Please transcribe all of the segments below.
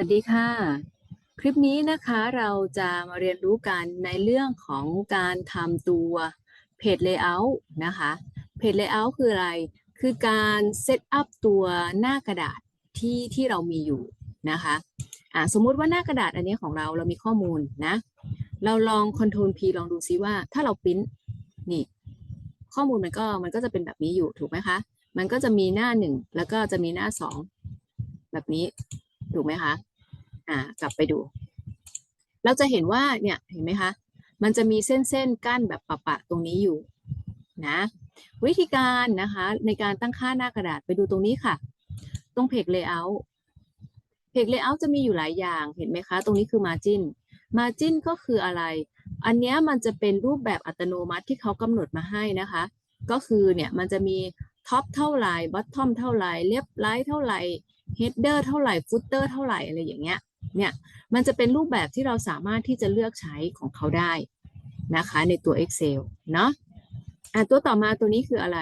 สวัสดีค่ะ คลิปนี้นะคะเราจะมาเรียนรู้กันในเรื่องของการทำตัวเพจ Layout นะคะเพจ Layout คืออะไร คือการเซตอัพตัวหน้ากระดาษที่ที่เรามีอยู่นะคะอ่าสมมุติว่าหน้ากระดาษอันนี้ของเราเรามีข้อมูลนะ เราลอง Ctrl P ลองดูซิว่าถ้าเราปริ้นนี่ ข้อมูลมันก็มันก็จะเป็นแบบนี้อยู่ถูกไหมคะ มันก็จะมีหน้าหนึ่งแล้วก็จะมีหน้าสองแบบนี้ถูกไหมคะ อ่ากลับไปดู เราจะเห็นว่าเนี่ยเห็นไหมคะมันจะมีเส้นๆกั้นแบบปะๆตรงนี้อยู่นะวิธีการนะคะในการตั้งค่าหน้ากระดาษไปดูตรงนี้ค่ะ ตรงเพจ layout เพจ layout จะมีอยู่หลายอย่างเห็นไหมคะ ตรงนี้คือ margin margin ก็คืออะไร อันเนี้ยมันจะเป็นรูปแบบอัตโนมัติที่เขากำหนดมาให้นะคะ ก็คือเนี่ยมันจะมีท็อปเท่าไหร่บอททอมเท่าไหร่เล็บไลท์เท่าไหร่ header เท่าไหร่ footer เท่าไหร่อะไรอย่างเงี้ย เนี่ยมันจะเป็นรูปแบบที่เราสามารถที่จะเลือกใช้ของเขาได้นะคะในตัว Excel เนาะอะตัวต่อมาตัวนี้คืออะไร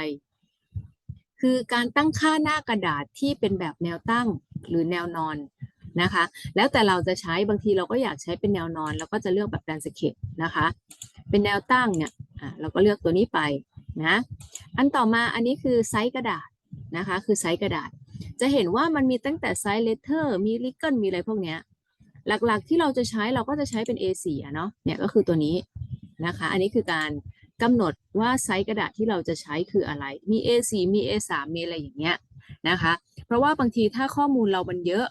คือการตั้งค่าหน้ากระดาษที่เป็นแบบแนวตั้งหรือแนวนอนนะคะ แล้วแต่เราจะใช้บางทีเราก็อยากใช้เป็นแนวนอนเราก็จะเลือกแบบ landscape นะคะ เป็นแนวตั้งเนี่ยอะเราก็เลือกตัวนี้ไปนะ อันต่อมาอันนี้คือไซส์กระดาษนะคะ คือไซส์กระดาษ จะเห็นว่ามันมีตั้งแต่ไซส์เลเทอร์มีลิกเกิลมีอะไรพวกเนี้ย หลักๆที่เราจะใช้เราก็จะใช้เป็น A4 อะเนาะ เนี่ยก็คือตัวนี้นะคะ อันนี้คือการกำหนดว่าไซส์กระดาษที่เราจะใช้คืออะไร มี A4 มี A3 มีอะไรอย่างเงี้ยนะคะ เพราะว่าบางทีถ้าข้อมูลเรามันเยอะ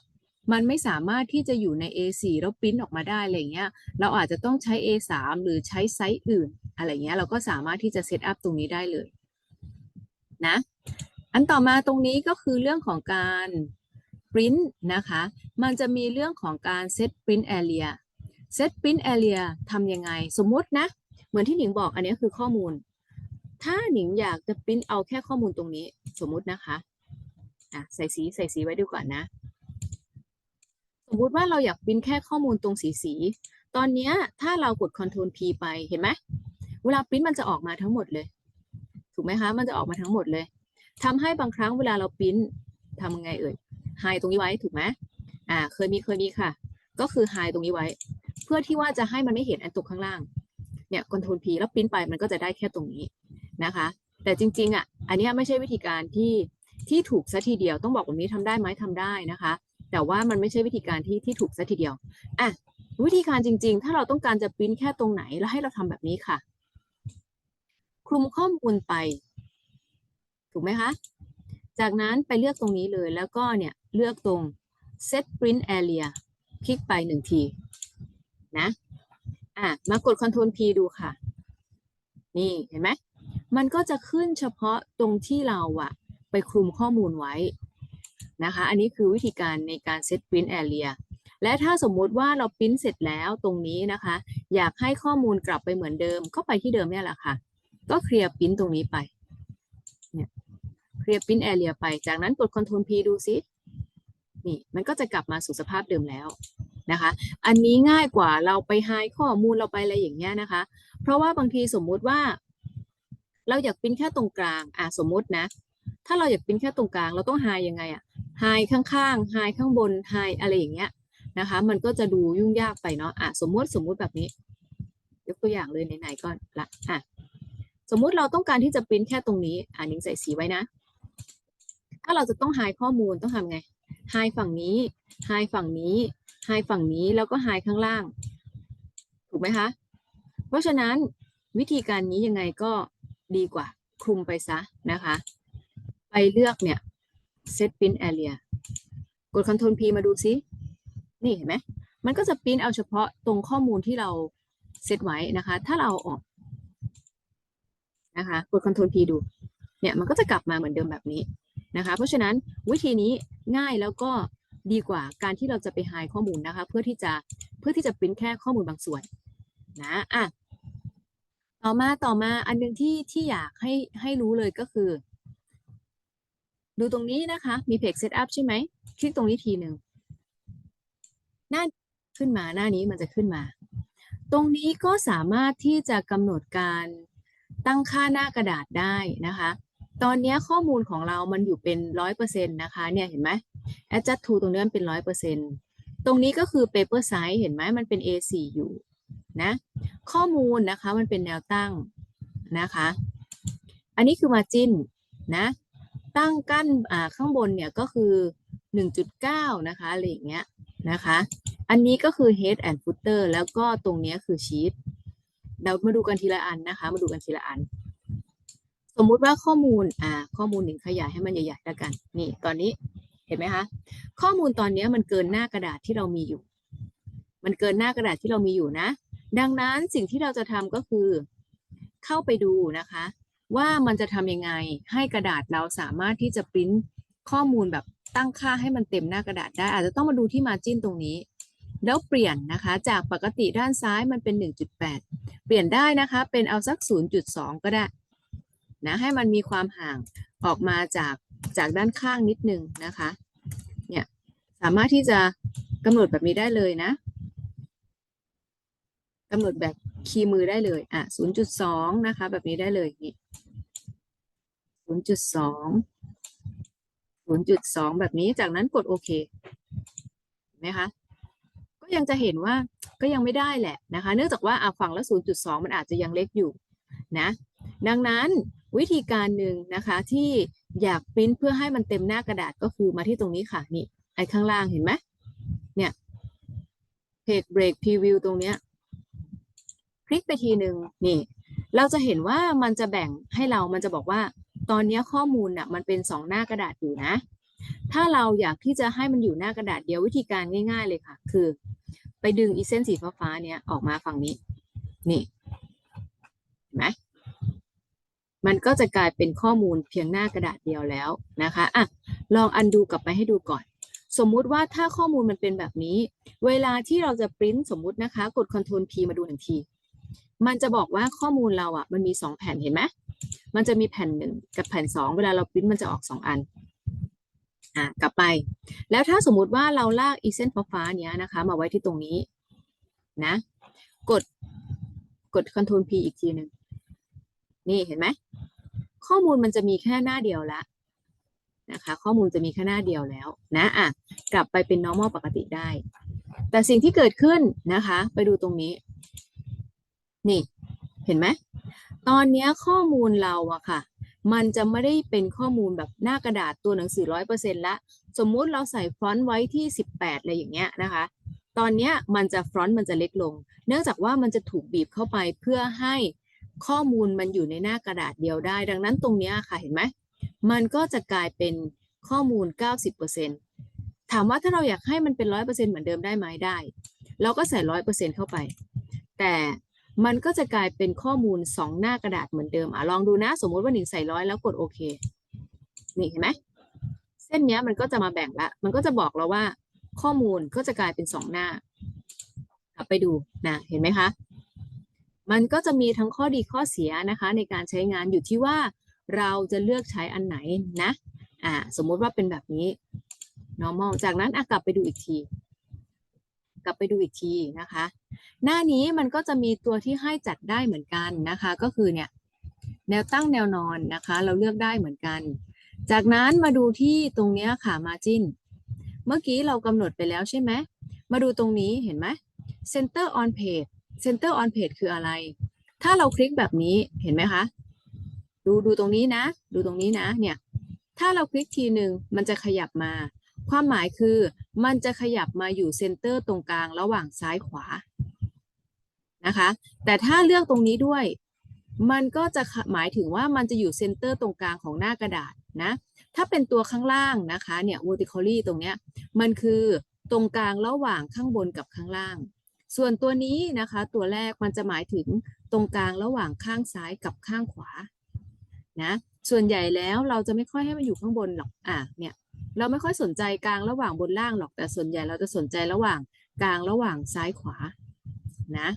มันไม่สามารถที่จะอยู่ใน A4 แล้วปริ้นออกมาได้อะไรเงี้ย เราอาจจะต้องใช้ A3 หรือใช้ไซส์อื่น อะไรเงี้ย เราก็สามารถที่จะเซตอัพตรงนี้ได้เลยนะ อันต่อมาตรงนี้ก็คือเรื่องของการปริ้นนะคะ มันจะมีเรื่องของการ set print area set print area ทำยังไง สมมตินะ เหมือนที่หนิงบอกอันนี้คือข้อมูล ถ้าหนิงอยากจะปริ้นเอาแค่ข้อมูลตรงนี้ สมมตินะคะอะใส่สีใส่สีไว้ดูก่อนนะ สมมุติว่าเราอยากปริ้นแค่ข้อมูลตรงสีสี ตอนนี้ถ้าเรากด Ctrl P ไปเห็นไหมเวลาปริ้นมันจะออกมาทั้งหมดเลย ถูกไหมคะ มันจะออกมาทั้งหมดเลย ทำให้บางครั้งเวลาเราปริ้นทำยังไงเอ่ยไฮตรงนี้ไว้ถูกไหมอ่า เคยมีเคยมีค่ะ ก็คือไฮตรงนี้ไว้ เพื่อที่ว่าจะให้มันไม่เห็นอันตกข้างล่าง เนี่ยคอนโทรล P แล้วปริ้นไปมันก็จะได้แค่ตรงนี้นะคะ แต่จริงๆอะ อันนี้ไม่ใช่วิธีการที่ที่ถูกซะทีเดียวต้องบอกแบบนี้ทำได้ไหมทำได้นะคะ แต่ว่ามันไม่ใช่วิธีการที่ที่ถูกซะทีเดียวอะวิธีการจริง ๆ ถ้าเราต้องการจะปริ้นแค่ตรงไหนแล้วให้เราทำแบบนี้ค่ะ คลุมข้อมูลไป ถูกไหมคะ จากนั้นไปเลือกตรงนี้เลยแล้วก็เนี่ยเลือกตรง set print area คลิกไปหนึ่งทีนะอะมากด Ctrl P ดูค่ะ นี่เห็นไหมมันก็จะขึ้นเฉพาะตรงที่เราอะไปคลุมข้อมูลไว้นะคะ อันนี้คือวิธีการในการ set print area และถ้าสมมุติว่าเราปริ้นเสร็จแล้วตรงนี้นะคะ อยากให้ข้อมูลกลับไปเหมือนเดิมก็ไปที่เดิมเนี่ยแหละค่ะ ก็เคลียร์ปริ้นตรงนี้ไป เคลียร์ปริ้นแอเรียไป จากนั้นกด Ctrl P ดูซิ นี่มันก็จะกลับมาสู่สภาพเดิมแล้วนะคะ อันนี้ง่ายกว่าเราไปไฮข้อมูลเราไปอะไรอย่างเงี้ยนะคะ เพราะว่าบางทีสมมุติว่า เราอยากปริ้นแค่ตรงกลาง อะสมมุตินะ ถ้าเราอยากปริ้นแค่ตรงกลาง เราต้องไฮยังไงอะไฮข้างๆไฮข้างบนไฮอะไรอย่างเงี้ยนะคะ มันก็จะดูยุ่งยากไปเนาะ อะสมมติสมมุติแบบนี้ ยกตัวอย่างเลยไหนๆก่อนละ อะ สมมุติเราต้องการที่จะปริ้นแค่ตรงนี้ อ่านิ้งใส่สีไว้นะ ถ้าเราจะต้องหายข้อมูลต้องทำไงหายฝั่งนี้หายฝั่งนี้หายฝั่งนี้แล้วก็หายข้างล่าง ถูกไหมคะ เพราะฉะนั้นวิธีการนี้ยังไงก็ดีกว่าคลุมไปซะนะคะ ไปเลือกเนี่ย set print area กด Ctrl P มาดูซิ นี่เห็นไหม มันก็จะปริ้นเอาเฉพาะตรงข้อมูลที่เราเซตไว้นะคะ ถ้าเราอาออกนะคะ กด Ctrl P ดู เนี่ย มันก็จะกลับมาเหมือนเดิมแบบนี้ นะคะ เพราะฉะนั้นวิธีนี้ง่ายแล้วก็ดีกว่าการที่เราจะไปหายข้อมูลนะคะ เพื่อที่จะเพื่อที่จะปริ้นแค่ข้อมูลบางส่วนนะอะต่อมาต่อมาอันหนึงที่ที่อยากให้ให้รู้เลยก็คือ ดูตรงนี้นะคะ มีเพจ Setup ใช่ไหมคลิกตรงนี้ทีหนึ่งหน้าขึ้นมาหน้านี้มันจะขึ้นมา ตรงนี้ก็สามารถที่จะกำหนดการตั้งค่าหน้ากระดาษได้นะคะ ตอนนี้ข้อมูลของเรามันอยู่เป็นร้อยเปอร์เซ็นต์นะคะ เนี่ยเห็นไหม adjust to ตรงนี้มันเป็นร้อยเปอร์เซ็นต์ตรงนี้ก็คือ paper size เห็นไหมมันเป็น A4 อยู่นะ ข้อมูลนะคะมันเป็นแนวตั้งนะคะ อันนี้คือ margin นะ ตั้งกั้นอ่าข้างบนเนี่ยก็คือ 1.9 นะคะอะไรอย่างเงี้ยนะคะ อันนี้ก็คือ head and footer แล้วก็ตรงนี้คือ sheet เรามาดูกันทีละอันนะคะ มาดูกันทีละอัน สมมุติว่าข้อมูลอ่าข้อมูลหนึ่งขยายให้มันใหญ่ๆแล้วกัน นี่ตอนนี้เห็นไหมคะ ข้อมูลตอนนี้มันเกินหน้ากระดาษที่เรามีอยู่ มันเกินหน้ากระดาษที่เรามีอยู่นะ ดังนั้นสิ่งที่เราจะทำก็คือ เข้าไปดูนะคะ ว่ามันจะทำยังไงให้กระดาษเราสามารถที่จะปริ้นข้อมูลแบบตั้งค่าให้มันเต็มหน้ากระดาษได้ อาจจะต้องมาดูที่ margin ตรงนี้ แล้วเปลี่ยนนะคะ จากปกติด้านซ้ายมันเป็น 1.8 เปลี่ยนได้นะคะ เป็นเอาสัก 0.2 ก็ได้ นะให้มันมีความห่างออกมาจากจากด้านข้างนิดนึงนะคะเนี่ยสามารถที่จะกำหนดแบบนี้ได้เลยนะกำหนดแบบคีย์มือได้เลยอะ0.2 นะคะ แบบนี้ได้เลยนี่0.2 0.2 แบบนี้จากนั้นกดโอเคเห็นไหมคะก็ยังจะเห็นว่าก็ยังไม่ได้แหละนะคะ เนื่องจากว่าอะฝั่งละ 0.2 มันอาจจะยังเล็กอยู่นะ ดังนั้นวิธีการหนึ่งนะคะที่อยากปริ้นเพื่อให้มันเต็มหน้ากระดาษก็คือมาที่ตรงนี้ค่ะนี่ไอ้ข้างล่างเห็นไหมเนี่ยเพจเบรกพรีวิวตรงเนี้ยคลิกไปทีหนึ่งนี่ เราจะเห็นว่ามันจะแบ่งให้เรามันจะบอกว่า ตอนนี้ข้อมูลน่ะมันเป็นสองหน้ากระดาษอยู่นะ ถ้าเราอยากที่จะให้มันอยู่หน้ากระดาษเดียววิธีการง่าย ๆ เลยค่ะ คือ ไปดึงอีเส้นสีฟ้าๆเนี้ยออกมาฝั่งนี้ นี่เห็นไหม มันก็จะกลายเป็นข้อมูลเพียงหน้ากระดาษเดียวแล้วนะคะอะลองอันดูกลับไปให้ดูก่อน สมมุติว่าถ้าข้อมูลมันเป็นแบบนี้ เวลาที่เราจะปริ้นสมมุตินะคะ กด Ctrl P มาดูหนึ่งที มันจะบอกว่าข้อมูลเราอะมันมีสองแผ่นเห็นไหมมันจะมีแผ่นหนึ่งกับแผ่นสองเวลาเราปริ้นมันจะออกสองอันอะกลับไป แล้วถ้าสมมุติว่าเราลากอีเส้นฟ้าๆเนี้ยนะคะ มาไว้ที่ตรงนี้นะ กดกด Ctrl P อีกทีหนึ่ง นี่เห็นไหมข้อมูลมันจะมีแค่หน้าเดียวละนะคะ ข้อมูลจะมีแค่หน้าเดียวแล้วนะอะกลับไปเป็น normal ปกติได้ แต่สิ่งที่เกิดขึ้นนะคะ ไปดูตรงนี้ นี่เห็นไหมตอนนี้ข้อมูลเราอะค่ะ มันจะไม่ได้เป็นข้อมูลแบบหน้ากระดาษตัวหนังสือร้อยเปอร์เซ็นต์ละ สมมุติเราใส่ฟอนต์ไว้ที่สิบแปดอะไรอย่างเงี้ยนะคะ ตอนเนี้ยมันจะฟอนต์มันจะเล็กลง เนื่องจากว่ามันจะถูกบีบเข้าไปเพื่อให้ ข้อมูลมันอยู่ในหน้ากระดาษเดียวได้ ดังนั้นตรงนี้ค่ะเห็นไหมมันก็จะกลายเป็นข้อมูล 90%ถามว่าถ้าเราอยากให้มันเป็น 100%เหมือนเดิมได้ไหมได้ เราก็ใส่ 100%เข้าไป แต่มันก็จะกลายเป็นข้อมูล 2 หน้ากระดาษเหมือนเดิมอะลองดูนะ สมมติว่าหนึ่งใส่ร้อยแล้วกดโอเคนี่เห็นไหมเส้นนี้มันก็จะมาแบ่งละ มันก็จะบอกเราว่า ข้อมูลก็จะกลายเป็น 2 หน้ากลับไปดูนะเห็นไหมคะ มันก็จะมีทั้งข้อดีข้อเสียนะคะในการใช้งานอยู่ที่ว่าเราจะเลือกใช้อันไหนนะอ่าสมมุติว่าเป็นแบบนี้ normal จากนั้นอกลับไปดูอีกที กลับไปดูอีกทีนะคะ หน้านี้มันก็จะมีตัวที่ให้จัดได้เหมือนกันนะคะ ก็คือเนี่ยแนวตั้งแนวนอนนะคะ เราเลือกได้เหมือนกัน จากนั้นมาดูที่ตรงนี้ค่ะ margin เมื่อกี้เรากำหนดไปแล้วใช่ไหมมาดูตรงนี้เห็นไหม center on page center on page คืออะไร ถ้าเราคลิกแบบนี้เห็นไหมคะ ดูดูตรงนี้นะ ดูตรงนี้นะเนี่ย ถ้าเราคลิกทีหนึ่งมันจะขยับมา ความหมายคือมันจะขยับมาอยู่เซนเตอร์ตรงกลางระหว่างซ้ายขวานะคะ แต่ถ้าเลือกตรงนี้ด้วย มันก็จะหมายถึงว่ามันจะอยู่เซนเตอร์ตรงกลางของหน้ากระดาษนะ ถ้าเป็นตัวข้างล่างนะคะเนี่ย vertically ตรงเนี้ย มันคือตรงกลางระหว่างข้างบนกับข้างล่าง ส่วนตัวนี้นะคะ ตัวแรกมันจะหมายถึงตรงกลางระหว่างข้างซ้ายกับข้างขวานะส่วนใหญ่แล้วเราจะไม่ค่อยให้มันอยู่ข้างบนหรอกอะเนี่ยเราไม่ค่อยสนใจกลางระหว่างบนล่างหรอกแต่ส่วนใหญ่เราจะสนใจระหว่างกลางระหว่างซ้ายขวานะ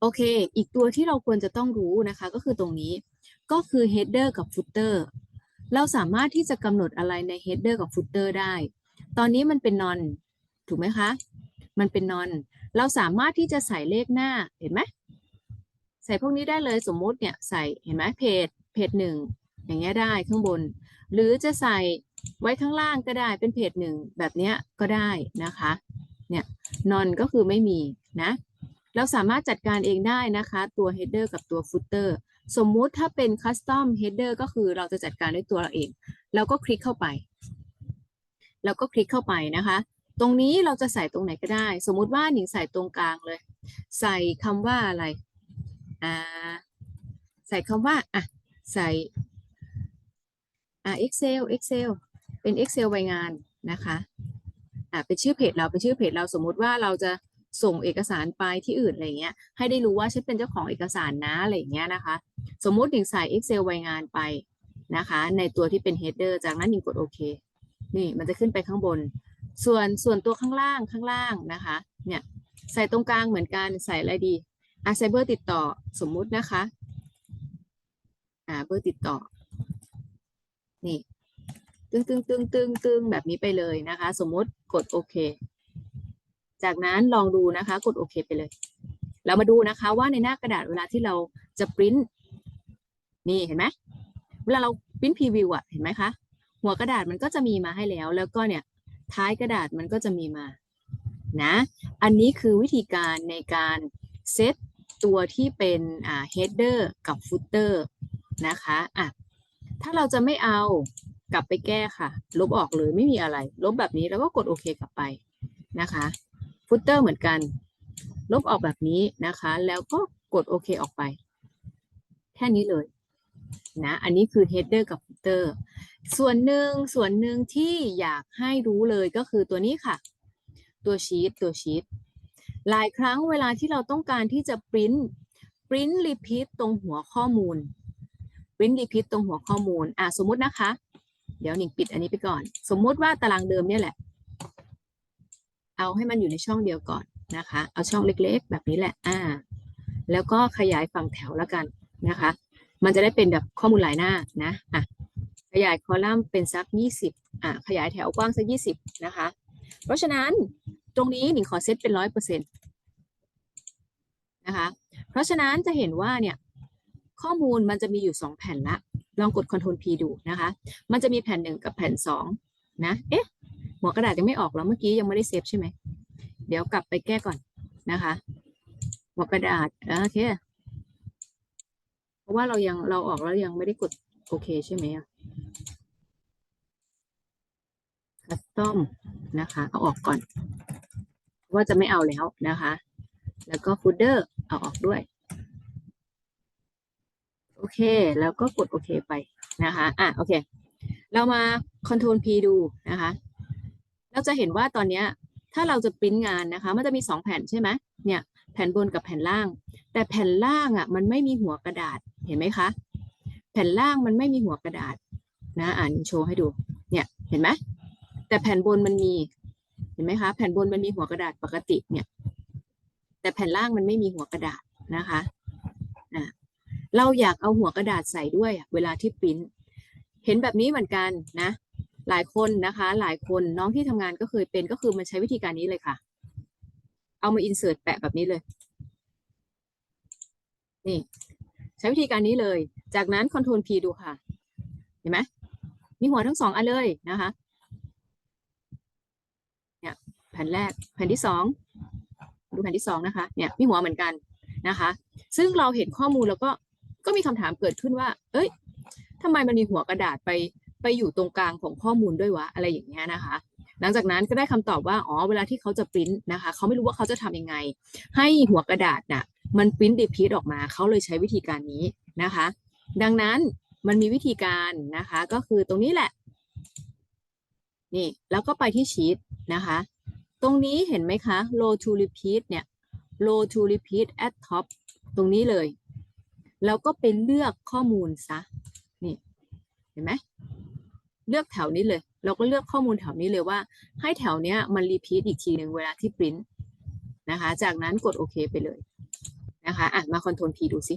โอเค อีกตัวที่เราควรจะต้องรู้นะคะก็คือตรงนี้ก็คือ header กับ footer เราสามารถที่จะกำหนดอะไรใน header กับ footer ได้ ตอนนี้มันเป็น non ถูกไหมคะ มันเป็น non เราสามารถที่จะใส่เลขหน้าเห็นไหมใส่พวกนี้ได้เลยสมมุติเนี่ยใส่เห็นไหมเพจเพจหนึ่งอย่างเงี้ยได้ข้างบน หรือจะใส่ไว้ข้างล่างก็ได้เป็นเพจหนึ่งแบบเนี้ยก็ได้นะคะเนี่ย none ก็คือไม่มีนะเราสามารถจัดการเองได้นะคะตัว header กับตัว footer สมมุติถ้าเป็น custom header ก็คือเราจะจัดการด้วยตัวเราเองแล้วก็คลิกเข้าไปแล้วก็คลิกเข้าไปนะคะ ตรงนี้เราจะใส่ตรงไหนก็ได้ สมมุติว่าหนิงใส่ตรงกลางเลย ใส่คำว่าอะไรอ่าใส่คำว่าอะใส่อ่า Excel Excel เป็น Excel ใบงานนะคะอ่าเป็นชื่อเพจเราเป็นชื่อเพจเราสมมุติว่าเราจะส่งเอกสารไปที่อื่นอะไรเงี้ย ให้ได้รู้ว่าฉันเป็นเจ้าของเอกสารนะอะไรเงี้ยนะคะ สมมุติหนิงใส่ Excel ใบงานไปนะคะ ในตัวที่เป็น header จากนั้นหนิงกดโอเคนี่มันจะขึ้นไปข้างบน ส่วนส่วนตัวข้างล่างข้างล่างนะคะ เนี่ยใส่ตรงกลางเหมือนกันใส่อะไรดีอะใส่เบอร์ติดต่อสมมุตินะคะอ่าเบอร์ติดต่อ นี่ตึงตึงตึงตึงตึงแบบนี้ไปเลยนะคะ สมมุติกดโอเค จากนั้นลองดูนะคะ กดโอเคไปเลย เรามาดูนะคะว่าในหน้ากระดาษเวลาที่เราจะปริ้นนี่เห็นไหมเวลาเราปริ้นพรีวิวอะเห็นไหมคะ หัวกระดาษมันก็จะมีมาให้แล้ว แล้วก็เนี่ย ท้ายกระดาษมันก็จะมีมานะอันนี้คือวิธีการในการเซตตัวที่เป็นอ่า header กับ footer นะคะอะถ้าเราจะไม่เอากลับไปแก้ค่ะ ลบออกเลยไม่มีอะไร ลบแบบนี้แล้วก็กดโอเคกลับไปนะคะ footer เหมือนกัน ลบออกแบบนี้นะคะ แล้วก็กดโอเคออกไป แค่นี้เลยนะอันนี้คือ header กับ footer ส่วนหนึ่งส่วนหนึ่งที่อยากให้รู้เลยก็คือตัวนี้ค่ะ ตัวชีตตัวชีตหลายครั้งเวลาที่เราต้องการที่จะปริ้นปริ้นรีพีทตรงหัวข้อมูลปริ้นรีพีทตรงหัวข้อมูลอะสมมุตินะคะ เดี๋ยวหนิงปิดอันนี้ไปก่อน สมมุติว่าตารางเดิมเนี่ยแหละ เอาให้มันอยู่ในช่องเดียวก่อนนะคะ เอาช่องเล็กๆ แบบนี้แหละอ่าแล้วก็ขยายฝั่งแถวแล้วกันนะคะ มันจะได้เป็นแบบข้อมูลหลายหน้านะอะ ขยายคอลัมน์เป็นสักยี่สิบอะขยายแถวกว้างสักยี่สิบนะคะ เพราะฉะนั้นตรงนี้หนิงขอเซตเป็นร้อยเปอร์เซ็นต์นะคะ เพราะฉะนั้นจะเห็นว่าเนี่ยข้อมูลมันจะมีอยู่สองแผ่นละ ลองกด Ctrl P ดูนะคะ มันจะมีแผ่นหนึ่งกับแผ่นสองนะ เอ๊ะหัวกระดาษยังไม่ออกแล้วเมื่อกี้ยังไม่ได้เซฟใช่ไหม เดี๋ยวกลับไปแก้ก่อนนะคะ หัวกระดาษอะโอเค เพราะว่าเรายังเราออกแล้วยังไม่ได้กดโอเคใช่ไหมอะ คัสตอมนะคะเอาออกก่อน ว่าจะไม่เอาแล้วนะคะ แล้วก็ฟูดเดอร์เอาออกด้วย โอเค แล้วก็กดโอเคไปนะคะ อะ โอเค เรามา Ctrl P ดูนะคะ เราจะเห็นว่าตอนนี้ถ้าเราจะปริ้นงานนะคะ มันจะมีสองแผ่นใช่ไหมเนี่ย แผ่นบนกับแผ่นล่าง แต่แผ่นล่างอะ มันไม่มีหัวกระดาษ เห็นไหมคะ แผ่นล่างมันไม่มีหัวกระดาษ นะ อ่านโชว์ให้ดู เนี่ย เห็นไหม แต่แผ่นบนมันมีเห็นไหมคะแผ่นบนมันมีหัวกระดาษปกติเนี่ย แต่แผ่นล่างมันไม่มีหัวกระดาษนะคะอ่าเราอยากเอาหัวกระดาษใส่ด้วยเวลาที่ปริ้นเห็นแบบนี้เหมือนกันนะ หลายคนนะคะ หลายคนน้องที่ทำงานก็เคยเป็นก็คือมันใช้วิธีการนี้เลยค่ะ เอามาอินเสิร์ตแปะแบบนี้เลยนี่ใช้วิธีการนี้เลย จากนั้น Ctrl P ดูค่ะ เห็นไหมมีหัวทั้งสองอันเลยนะคะ แผ่นแรกแผ่นที่สองดูแผ่นที่สองนะคะเนี่ยมีหัวเหมือนกันนะคะ ซึ่งเราเห็นข้อมูลแล้วก็ก็มีคำถามเกิดขึ้นว่า เอ้ยทำไมมันมีหัวกระดาษไปไปอยู่ตรงกลางของข้อมูลด้วยวะอะไรอย่างเงี้ยนะคะ หลังจากนั้นก็ได้คำตอบว่าอ๋อเวลาที่เขาจะปริ้นนะคะเขาไม่รู้ว่าเขาจะทำยังไง ให้หัวกระดาษน่ะมันปริ้นดีพีทออกมาเขาเลยใช้วิธีการนี้นะคะ ดังนั้นมันมีวิธีการนะคะ ก็คือตรงนี้แหละนี่แล้วก็ไปที่ชีตนะคะ รงนี้เห็นไหมคะ low to repeat เนี่ย low to repeat at top ตรงนี้เลย แล้วก็ไปเลือกข้อมูลซะ นี่ เห็นไหม เลือกแถวนี้เลย เราก็เลือกข้อมูลแถวนี้เลยว่า ให้แถวเนี้ยมัน repeat อีกทีหนึ่งเวลาที่ print นะคะ จากนั้นกดโอเคไปเลยนะคะอะมา Ctrl P ดูสิ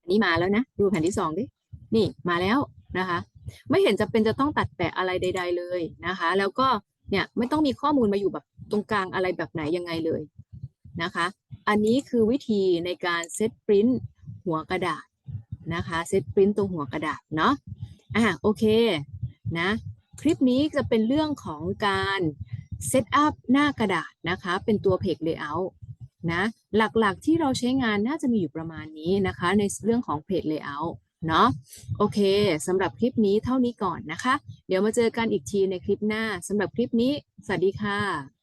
อันนี้มาแล้วนะ ดูแผ่นที่สองดิ นี่มาแล้วนะคะ ไม่เห็นจะเป็นจะต้องตัดแปะอะไรใด ๆ เลยนะคะ แล้วก็ เนี่ยไม่ต้องมีข้อมูลมาอยู่แบบตรงกลางอะไรแบบไหนยังไงเลยนะคะ อันนี้คือวิธีในการเซตปริ้นหัวกระดาษนะคะเซตปริ้นตรงหัวกระดาษเนาะอะโอเคนะคลิปนี้จะเป็นเรื่องของการเซตอัพหน้ากระดาษนะคะเป็นตัว Page Layout นะหลักๆที่เราใช้งานน่าจะมีอยู่ประมาณนี้นะคะ ในเรื่องของ Page Layout เนาะโอเคสำหรับคลิปนี้เท่านี้ก่อนนะคะ เดี๋ยวมาเจอกันอีกทีในคลิปหน้าสำหรับคลิปนี้ สวัสดีค่ะ